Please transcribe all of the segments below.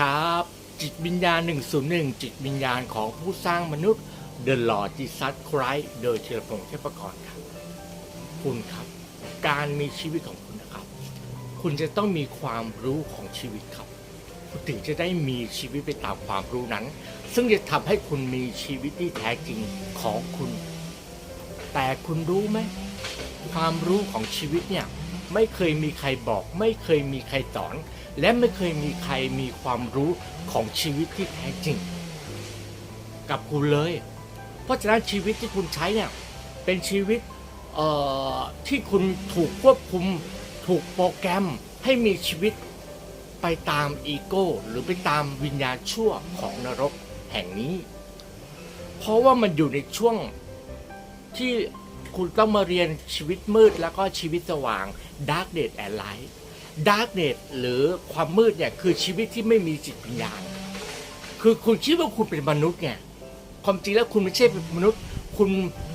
ครับ จิตวิญญาณ 101 จิตวิญญาณของผู้สร้างมนุษย์ The Lord Jesus Christ โดยเทลพงษ์เทพกรครับ คุณครับ การมีชีวิตของคุณนะครับ คุณจะต้องมีความรู้ของชีวิตครับ คุณถึงจะได้มีชีวิตไปตามความรู้นั้น ซึ่งจะทำให้คุณมีชีวิตที่แท้จริงของคุณ แต่คุณรู้ไหมความรู้ของชีวิตเนี่ยไม่เคยมีใครบอก ไม่เคยมีใครสอน และไม่เคยมีใครมีความรู้ของชีวิตที่แท้จริง กับคุณเลย เพราะฉะนั้นชีวิตที่คุณใช้เนี่ยเป็นชีวิตที่คุณถูกควบคุมถูกโปรแกรมให้มีชีวิตไปตามอีโก้ หรือไปตามวิญญาณชั่วของนรกแห่งนี้ เพราะว่ามันอยู่ในช่วงที่คุณต้องมาเรียนชีวิตมืดแล้วก็ชีวิตสว่าง Dark d a y and Light Dark d a y หรือความมืดเนี่ยคือชีวิตที่ไม่มีจิตวิญญาณ คือคุณคิดว่าคุณเป็นมนุษย์ไงความจริงแล้วคุณไม่ใช่เป็นมนุษย์ คุณ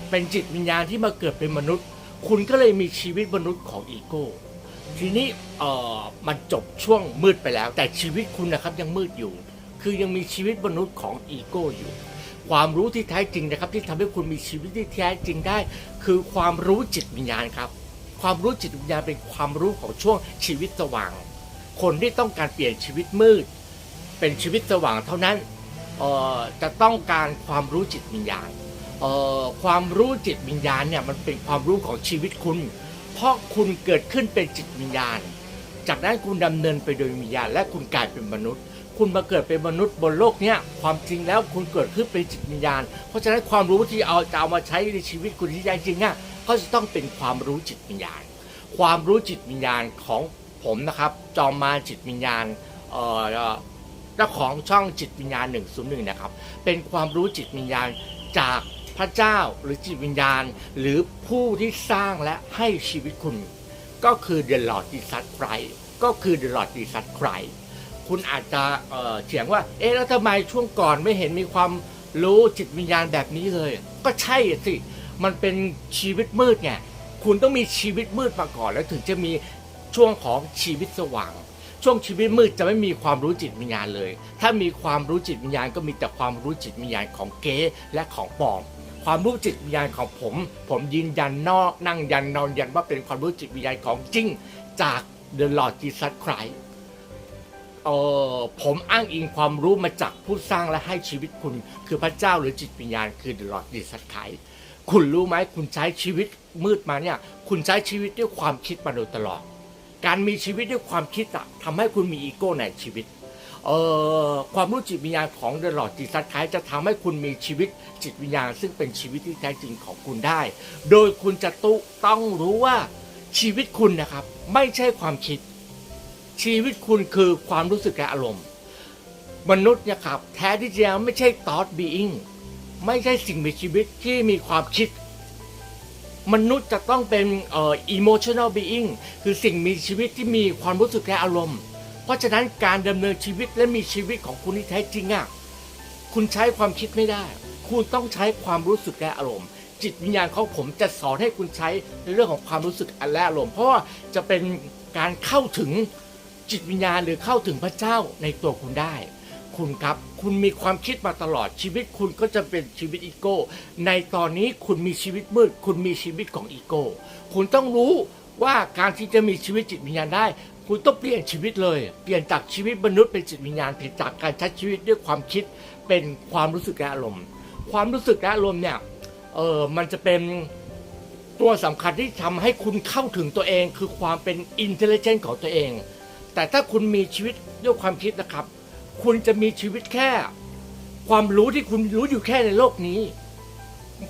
เป็นจิตวิญญาณที่มาเกิดเป็นมนุษย์ คุณก็เลยมีชีวิตมนุษย์ของอีโก้ ทีนี้เออมันจบช่วงมืดไปแล้ว แต่ชีวิตคุณนะครับยังมืดอยู่ คือยังมีชีวิตมนุษย์ของอีโก้อยู่ ความรู้ที่แท้จริงนะครับที่ทำให้คุณมีชีวิตที่แท้จริงได้ คือความรู้จิตวิญญาณครับ ความรู้จิตวิญญาณเป็นความรู้ของช่วงชีวิตสว่าง คนที่ต้องการเปลี่ยนชีวิตมืด เป็นชีวิตสว่างเท่านั้นจะต้องการความรู้จิตวิญญาณความรู้จิตวิญญาณเนี่ยมันเป็นความรู้ของชีวิตคุณ เพราะคุณเกิดขึ้นเป็นจิตวิญญาณ จากนั้นคุณดำเนินไปโดยวิญญาณและคุณกลายเป็นมนุษย์ คุณมาเกิดเป็นมนุษย์บนโลกเนี้ยความจริงแล้วคุณเกิดขึ้นเป็นจิตวิญญาณ เพราะฉะนั้นความรู้ที่เอาจะเอามาใช้ในชีวิตคุณที่แท้จริงอะ ก็จะต้องเป็นความรู้จิตวิญญาณ ความรู้จิตวิญญาณของผมนะครับ จอมมาจิตวิญญาณเอ่อเจ้าของช่องจิตวิญญาณ 101 นะครับ เป็นความรู้จิตวิญญาณจากพระเจ้าหรือจิตวิญญาณ หรือผู้ที่สร้างและให้ชีวิตคุณ ก็คือ The Lord Jesus Christ ก็คือ The Lord Jesus Christ คุณอาจจะเอ่อเถียงว่า เอ๊ะแล้วทำไมช่วงก่อนไม่เห็นมีความรู้จิตวิญญาณแบบนี้เลย ก็ใช่สิ มันเป็นชีวิตมืดไงคุณต้องมีชีวิตมืดมาก่อน แล้วถึงจะมีช่วงของชีวิตสว่าง ช่วงชีวิตมืดจะไม่มีความรู้จิตวิญญาณเลย ถ้ามีความรู้จิตวิญญาณก็มีแต่ความรู้จิตวิญญาณของเก๊และของปอมความรู้จิตวิญญาณของผม ผมยืนยันนอกนั่งยันนอนยันว่าเป็นความรู้จิตวิญญาณของจริงจาก The Lord Jesus Christ เออผมอ้างอิงความรู้มาจากผู้สร้างและให้ชีวิตคุณ คือพระเจ้าหรือจิตวิญญาณคือ The Lord Jesus Christ คุ คุณรู้ไหมคุณใช้ชีวิตมืดมาเนี่ยคุณใช้ชีวิตด้วยความคิดมาโดยตลอด การมีชีวิตด้วยความคิดอะทำให้คุณมีอีโก้ในชีวิตเอ่อความรู้จิตวิญญาณของเดลอดจิตสัตคายจะทำให้คุณมีชีวิตจิตวิญญาณ ซึ่งเป็นชีวิตที่แท้จริงของคุณได้ โดยคุณจะตุต้องรู้ว่าชีวิตคุณนะครับ ไม่ใช่ความคิด ชีวิตคุณคือความรู้สึกและอารมณ์ มนุษย์นี่ยครับแท้ที่จริงไม่ใช่ thought being ไม่ใช่สิ่งมีชีวิตที่มีความคิด มนุษย์จะต้องเป็นเอ่อ emotional being คือสิ่งมีชีวิตที่มีความรู้สึกและอารมณ์ เพราะฉะนั้นการดำเนินชีวิตและมีชีวิตของคุณที่แท้จริงอะคุณใช้ความคิดไม่ได้ คุณต้องใช้ความรู้สึกและอารมณ์ จิตวิญญาณของผมจะสอนให้คุณใช้ในเรื่องของความรู้สึกและอารมณ์ เพราะว่าจะเป็นการเข้าถึงจิตวิญญาณหรือเข้าถึงพระเจ้าในตัวคุณได้ คุณครับ คุณมีความคิดมาตลอดชีวิตคุณก็จะเป็นชีวิตอีโก้ ในตอนนี้คุณมีชีวิตมืด คุณมีชีวิตของอีโก้ คุณต้องรู้ว่าการที่จะมีชีวิตจิตวิญญาณได้ คุณต้องเปลี่ยนชีวิตเลย เปลี่ยนจากชีวิตมนุษย์เป็นจิตวิญญาณเปลี่ยนจากการใช้ชีวิตด้วยความคิดเป็นความรู้สึกและอารมณ์ ความรู้สึกและอารมณ์เนี่ยเออมันจะเป็นตัวสำคัญที่ทำให้คุณเข้าถึงตัวเอง คือความเป็นอินเทลเจนต์ของตัวเอง แต่ถ้าคุณมีชีวิตด้วยความคิดนะครับ คุณจะมีชีวิตแค่ ความรู้ที่คุณรู้อยู่แค่ในโลกนี้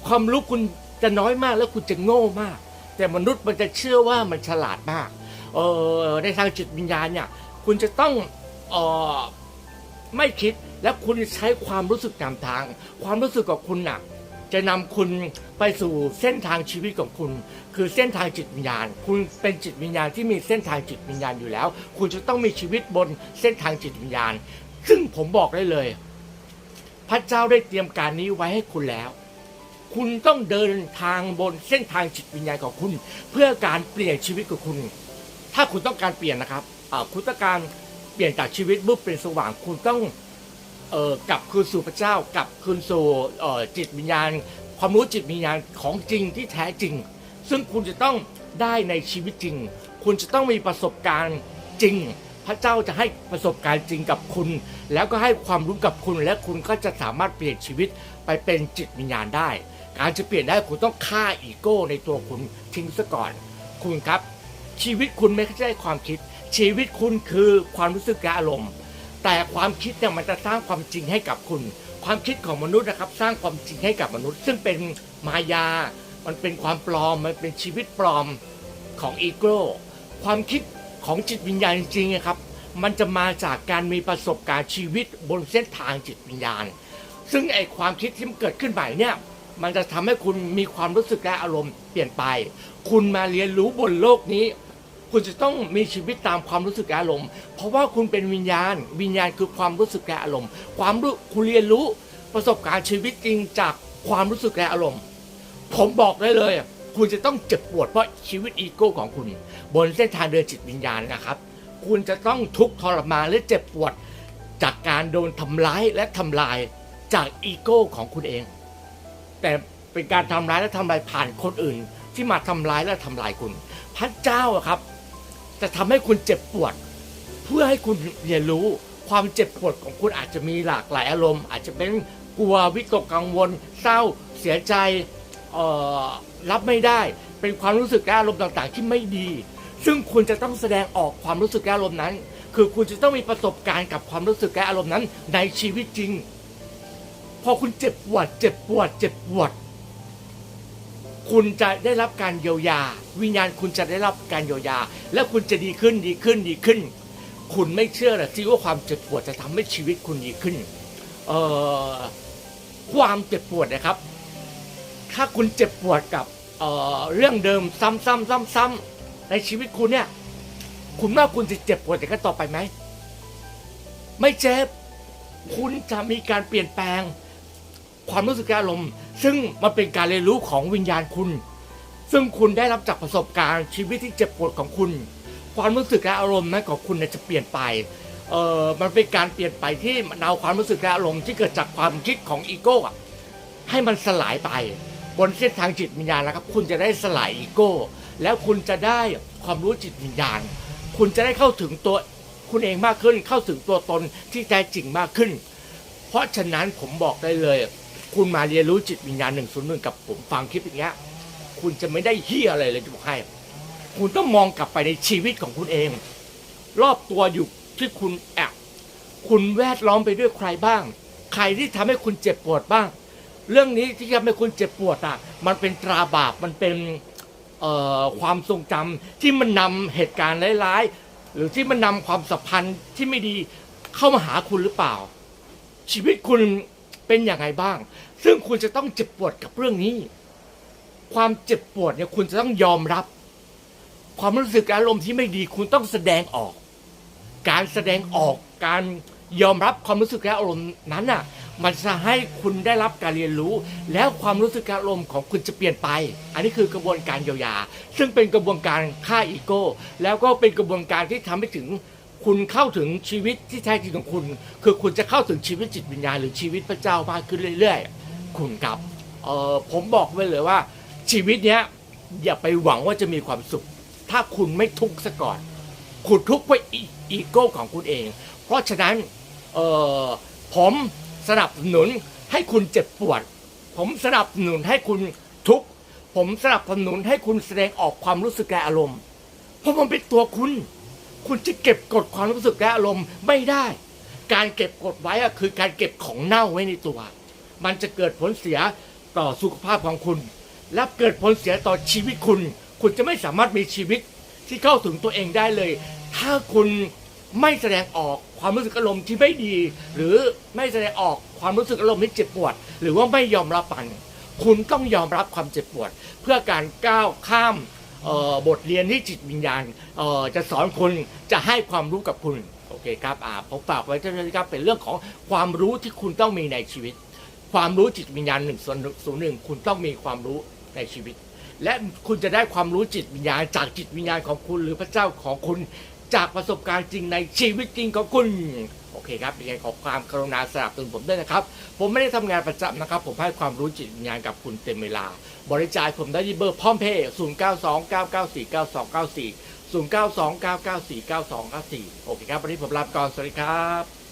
ความรู้คุณจะน้อยมากแล้วคุณจะโง่มาก แต่มนุษย์มันจะเชื่อว่ามันฉลาดมากเออในทางจิตวิญญาณเนี่ย คุณจะต้องเออไม่คิดและคุณใช้ความรู้สึกนำทาง ความรู้สึกของคุณน่ะจะนำคุณไปสู่เส้นทางชีวิตของคุณ คือเส้นทางจิตวิญญาณ คุณเป็นจิตวิญญาณที่มีเส้นทางจิตวิญญาณอยู่แล้ว คุณจะต้องมีชีวิตบนเส้นทางจิตวิญญาณ ซึ่งผมบอกได้เลย พระเจ้าได้เตรียมการนี้ไว้ให้คุณแล้ว คุณต้องเดินทางบนเส้นทางจิตวิญญาณของคุณ เพื่อการเปลี่ยนชีวิตของคุณ ถ้าคุณต้องการเปลี่ยนนะครับคุณต้องการเปลี่ยนจากชีวิตมืดเป็นสว่างคุณต้องเอ่อกลับคืนสู่พระเจ้ากลับคืนสู่เอ่อจิตวิญญาณ ความรู้จิตวิญญาณของจริงที่แท้จริง ซึ่งคุณจะต้องได้ในชีวิตจริง คุณจะต้องมีประสบการณ์จริง พระเจ้าจะให้ประสบการณ์จริงกับคุณ แล้วก็ให้ความรู้กับคุณ และคุณก็จะสามารถเปลี่ยนชีวิตไปเป็นจิตวิญญาณได้ การจะเปลี่ยนได้คุณต้องฆ่าอีโก้ในตัวคุณทิ้งซะก่อน คุณครับ ชีวิตคุณไม่ใช่ความคิด ชีวิตคุณคือความรู้สึกและอารมณ์ แต่ความคิดเนี่ยมันจะสร้างความจริงให้กับคุณ ความคิดของมนุษย์นะครับ สร้างความจริงให้กับมนุษย์ ซึ่งเป็นมายา มันเป็นความปลอม มันเป็นชีวิตปลอมของอีโก้ความคิด ของจิตวิญญาณจริงๆครับ มันจะมาจากการมีประสบการณ์ชีวิตบนเส้นทางจิตวิญญาณ ซึ่งไอความคิดที่มันเกิดขึ้นใหม่เนี่ยมันจะทำให้คุณมีความรู้สึกและอารมณ์เปลี่ยนไป คุณมาเรียนรู้บนโลกนี้ คุณจะต้องมีชีวิตตามความรู้สึกและอารมณ์ เพราะว่าคุณเป็นวิญญาณ วิญญาณคือความรู้สึกและอารมณ์ ความรู้คุณเรียนรู้ประสบการณ์ชีวิตจริงจากความรู้สึกและอารมณ์ ผมบอกได้เลย คุณจะต้องเจ็บปวดเพราะชีวิตอีโก้ของคุณ บนเส้นทางเดินจิตวิญญาณนะครับ คุณจะต้องทุกข์ทรมานและเจ็บปวด จากการโดนทำร้ายและทำลายจากอีโก้ของคุณเอง แต่เป็นการทำร้ายและทำลายผ่านคนอื่น ที่มาทำร้ายและทำลายคุณ พระเจ้าครับ จะทำให้คุณเจ็บปวด เพื่อให้คุณเรียนรู้ความเจ็บปวดของคุณอาจจะมีหลากหลายอารมณ์ อาจจะเป็นกลัววิตกกังวล เศร้าเสียใจ รับไม่ได้เป็นความรู้สึกและอารมณ์ต่างๆ ที่ไม่ดี ซึ่งคุณจะต้องแสดงออกความรู้สึกและอารมณ์นั้น คือคุณจะต้องมีประสบการณ์กับความรู้สึกและอารมณ์นั้น ในชีวิตจริง พอคุณเจ็บปวด เจ็บปวด เจ็บปวด คุณจะได้รับการเยียวยา วิญญาณคุณจะได้รับการเยียวยา และคุณจะดีขึ้นดีขึ้นดีขึ้น คุณไม่เชื่อหรอกที่ว่าความเจ็บปวดจะทำให้ชีวิตคุณดีขึ้น เอ่อความเจ็บปวดนะครับ ถ้าคุณเจ็บปวดกับเเรื่องเดิมซ้ำๆซ้ำๆในชีวิตคุณเนี่ย คุณว่าคุณจะเจ็บปวดอย่างนั้นต่อไปไหม ไม่เจ็บ คุณจะมีการเปลี่ยนแปลง ความรู้สึกและอารมณ์ ซึ่งมันเป็นการเรียนรู้ของวิญญาณคุณ ซึ่งคุณได้รับจากประสบการณ์ชีวิตที่เจ็บปวดของคุณ ความรู้สึกและอารมณ์นั้นของคุณจะเปลี่ยนไปเออมันเป็นการเปลี่ยนไปที่มันเอาความรู้สึกและอารมณ์ที่เกิดจากความคิดของอีโก้อะให้มันสลายไป บนเส้นทางจิตวิญญาณนะครับคุณจะได้สลายอีโก้ แล้วคุณจะได้ความรู้จิตวิญญาณ คุณจะได้เข้าถึงตัวคุณเองมากขึ้น เข้าถึงตัวตนที่แท้จริงมากขึ้น เพราะฉะนั้นผมบอกได้เลย คุณมาเรียนรู้จิตวิญญาณหนึ่งศูนย์หนึ่งกับผมฟังคลิปอย่างเงี้ยคุณจะไม่ได้เฮียอะไรเลยจะบอกให้คุณต้องมองกลับไปในชีวิตของคุณเอง รอบตัวอยู่ที่คุณแอบคุณแวดล้อมไปด้วยใครบ้าง ใครที่ทำให้คุณเจ็บปวดบ้าง เรื่องนี้ที่ทำให้คุณเจ็บปวดอะ มันเป็นตราบาปมันเป็นเอ่อความทรงจำที่มันนำเหตุการณ์ร้ายๆ หรือที่มันนำความสัมพันธ์ที่ไม่ดีเข้ามาหาคุณหรือเปล่า ชีวิตคุณเป็นอย่างไรบ้าง ซึ่งคุณจะต้องเจ็บปวดกับเรื่องนี้ ความเจ็บปวดเนี่ยคุณจะต้องยอมรับ ความรู้สึกอารมณ์ที่ไม่ดีคุณต้องแสดงออก การแสดงออกการยอมรับความรู้สึกและอารมณ์นั้นน่ะ มันจะให้คุณได้รับการเรียนรู้ แล้วความรู้สึกอารมณ์ของคุณจะเปลี่ยนไป อันนี้คือกระบวนการเยียวยา ซึ่งเป็นกระบวนการฆ่าอีโก้ แล้วก็เป็นกระบวนการที่ทำให้ถึงคุณเข้าถึงชีวิตที่แท้จริงของคุณ คือคุณจะเข้าถึงชีวิตจิตวิญญาณหรือชีวิตพระเจ้ามากขึ้นเรื่อย ๆ คุณครับเออผมบอกไว้เลยว่า ชีวิตเนี้ยอย่าไปหวังว่าจะมีความสุข ถ้าคุณไม่ทุกข์ซะก่อนคุณทุกข์เพราะอีอีโก้ของคุณเอง เพราะฉะนั้นเออผม สนับสนุนให้คุณเจ็บปวด ผมสนับสนุนให้คุณทุกข์ผมสนับสนุนให้คุณแสดงออกความรู้สึกและอารมณ์ เพราะมันเป็นตัวคุณ คุณจะเก็บกดความรู้สึกและอารมณ์ไม่ได้ การเก็บกดไว้อะคือการเก็บของเน่าไว้ในตัว มันจะเกิดผลเสียต่อสุขภาพของคุณ และเกิดผลเสียต่อชีวิตคุณ คุณจะไม่สามารถมีชีวิตที่เข้าถึงตัวเองได้เลย ถ้าคุณไม่แสดงออก ความรู้สึกอารมณ์ที่ไม่ดี หรือไม่แสดงออกความรู้สึกอารมณ์ที่เจ็บปวด หรือว่าไม่ยอมรับมัน คุณต้องยอมรับความเจ็บปวด เพื่อการก้าวข้ามบทเรียนที่จิตวิญญาณจะสอนคุณจะให้ความรู้กับคุณโอเคครับอ่าผมฝากไว้ท่านี้ครับเป็นเรื่องของความรู้ที่คุณต้องมีในชีวิต ความรู้จิตวิญญาณหนึ่งส่วนศูนย์หนึ่งคุณต้องมีความรู้ในชีวิต และคุณจะได้ความรู้จิตวิญญาณจากจิตวิญญาณของคุณ หรือพระเจ้าของคุณ จากประสบการณ์จริงในชีวิตจริงของคุณ โอเคครับยังไงขอความกรุณาสนับสนุนผมด้วยนะครับ ผมไม่ได้ทำงานประจำนะครับ ผมให้ความรู้จิตวิญญาณกับคุณเต็มเวลา บริจาคผมได้ที่เบอร์พร้อมเพย์0 9 2 9 9 4 9 2 9 4 0 9 2 9 9 4 9 2 9 4โอเคครับ วันนี้ผมลาไปก่อน สวัสดีครับ